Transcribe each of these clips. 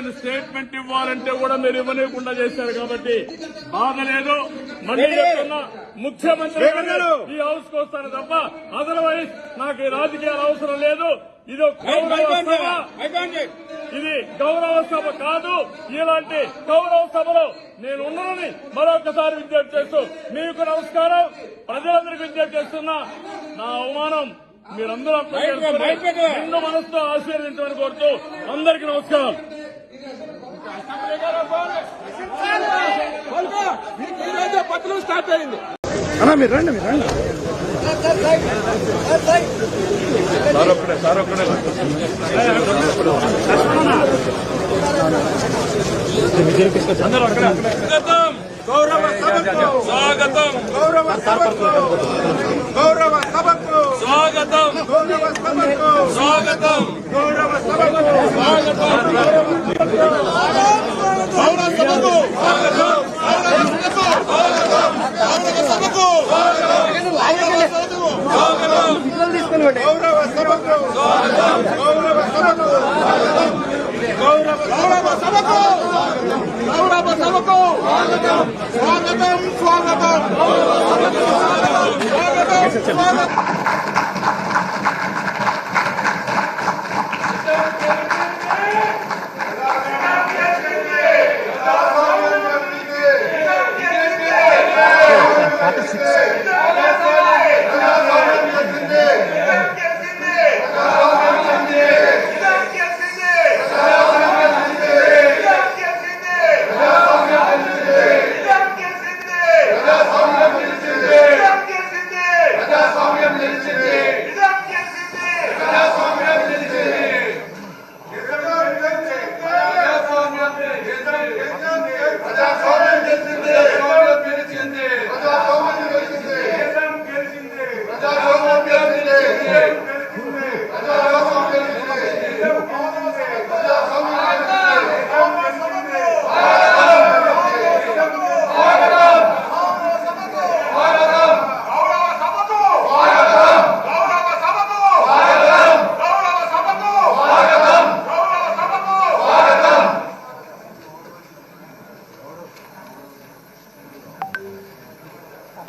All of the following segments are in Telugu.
నేను స్టేట్మెంట్ ఇవ్వాలంటే కూడా మీరు ఇవ్వలేకుండా చేశారు కాబట్టి బాధ లేదు. మళ్ళీ చెప్తున్నా ముఖ్యమంత్రి ఈ హౌస్కు వస్తాను తప్ప అదర్వైజ్ నాకు ఈ రాజకీయాలు అవసరం లేదు. ఇది ఇది గౌరవ సభ కాదు. ఇలాంటి గౌరవ సభలో నేను ఉన్నానని మరొకసారి విజ్ఞప్తి చేస్తూ మీకు నమస్కారం. ప్రజలందరికీ విజ్ఞప్తి చేస్తున్నా నా అవమానం మీరందరూ నిండు మనసుతో ఆశీర్వదించమని కోరుతూ అందరికీ నమస్కారం. పత్రం స్టార్ట్ అయింది అన్నా మీరు రండి మీరు రండి. స్వాగతం. గౌరవ సభకు స్వాగతం. గౌరవ సభకు గౌరవ సభకు స్వాగతం. గౌరవ సభకు. స్వాగతం. గౌరవ సభకు. స్వాగతం గౌరవ సభకు గౌరవ సభకు గౌరవ సభకు గౌరవ గౌరవ సభకు గౌరవ సభకు స్వాగతం. స్వాగతం. స్వాగతం. స్వాగతం.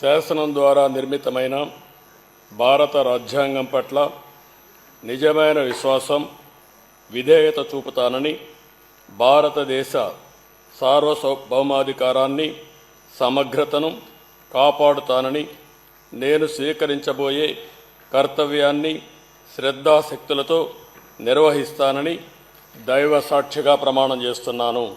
శాసనం ద్వారా నిర్మితమైన భారత రాజ్యాంగం పట్ల నిజమైన విశ్వాసం విధేయత చూపుతానని భారతదేశ సార్వభౌమాధికారాన్ని సమగ్రతను కాపాడుతానని నేను స్వీకరించబోయే కర్తవ్యాన్ని శ్రద్ధాశక్తులతో నిర్వహిస్తానని దైవ సాక్షిగా ప్రమాణం చేస్తున్నాను.